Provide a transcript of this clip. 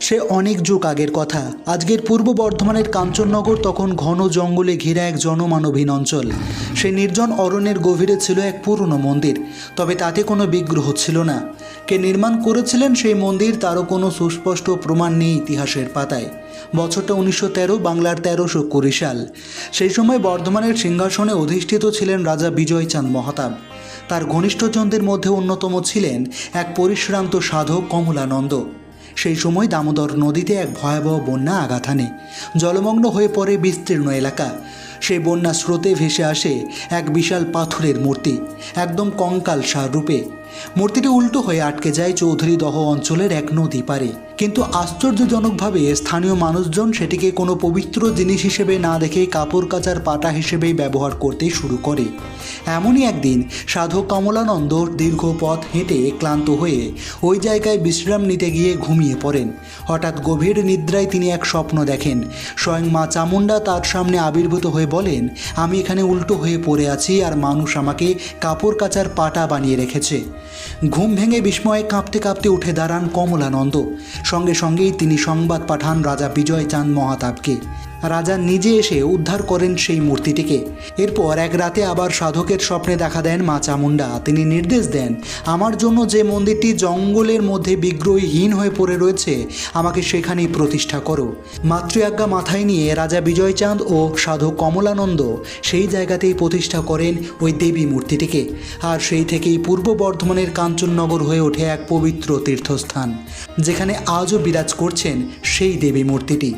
সে অনেক যুগ আগের কথা। আজকের পূর্ব বর্ধমানের কাঞ্চননগর তখন ঘন জঙ্গলে ঘেরা এক জনমানবহীন অঞ্চল। সে নির্জন অরণ্যের গভীরে ছিল এক পুরনো মন্দির, তবে তাতে কোনো বিগ্রহ ছিল না। কে নির্মাণ করেছিলেন সেই মন্দির তারও কোনো সুস্পষ্ট প্রমাণ নেই ইতিহাসের পাতায়। বছরটা উনিশশো তেরো, বাংলার তেরোশো কুড়ি সাল। সেই সময় বর্ধমানের সিংহাসনে অধিষ্ঠিত ছিলেন রাজা বিজয়চাঁদ মহাতাব। তার ঘনিষ্ঠজনদের মধ্যে অন্যতম ছিলেন এক পরিশ্রান্ত সাধক কমলানন্দ। সেই সময় দামোদর নদীতে এক ভয়াবহ বন্যা আঘাত হানে। জলমগ্ন হয়ে পড়ে বিস্তীর্ণ এলাকা। সেই বন্যা স্রোতে ভেসে আসে এক বিশাল পাথরের মূর্তি, একদম কঙ্কাল সার রূপে। মূর্তিটি উল্টো হয়ে আটকে যায় চৌধুরী দহ অঞ্চলের এক নদী পারে কিন্তু আশ্চর্যজনকভাবে স্থানীয় মানুষজন সেটিকে কোনো পবিত্র জিনিস হিসেবে না দেখে কাপড় কাচার পাটা হিসেবেই ব্যবহার করতে শুরু করে। এমনই একদিন সাধক কমলানন্দ দীর্ঘ পথ হেঁটে ক্লান্ত হয়ে ওই জায়গায় বিশ্রাম নিতে গিয়ে ঘুমিয়ে পড়েন। হঠাৎ গভীর নিদ্রায় তিনি এক স্বপ্ন দেখেন। স্বয়ং মা চামুণ্ডা তার সামনে আবির্ভূত হয়ে বলেন, আমি এখানে উল্টো হয়ে পড়ে আছি আর মানুষ আমাকে কাপড় কাচার পাটা বানিয়ে রেখেছে। ঘুম ভেঙে বিস্ময়ে কাঁপতে কাঁপতে উঠে দাঁড়ান কমলানন্দ। সঙ্গে সঙ্গেই তিনি সংবাদ পাঠান রাজা বিজয় চাঁদ মহাতাবকে। রাজা নিজে এসে উদ্ধার করেন সেই মূর্তিটিকে। এরপর এক রাতে আবার সাধকের স্বপ্নে দেখা দেন মা চামুন্ডা তিনি নির্দেশ দেন, আমার জন্য যে মন্দিরটি জঙ্গলের মধ্যে বিগ্রহীহীন হয়ে পড়ে রয়েছে, আমাকে সেখানেই প্রতিষ্ঠা করো। মাতৃআজ্ঞা মাথায় নিয়ে রাজা বিজয়চাঁদ ও সাধক কমলানন্দ সেই জায়গাতেই প্রতিষ্ঠা করেন ওই দেবী মূর্তিটিকে। আর সেই থেকেই পূর্ব বর্ধমানের কাঞ্চননগর হয়ে ওঠে এক পবিত্র তীর্থস্থান, যেখানে আজও বিরাজ করছেন সেই দেবী মূর্তিটি।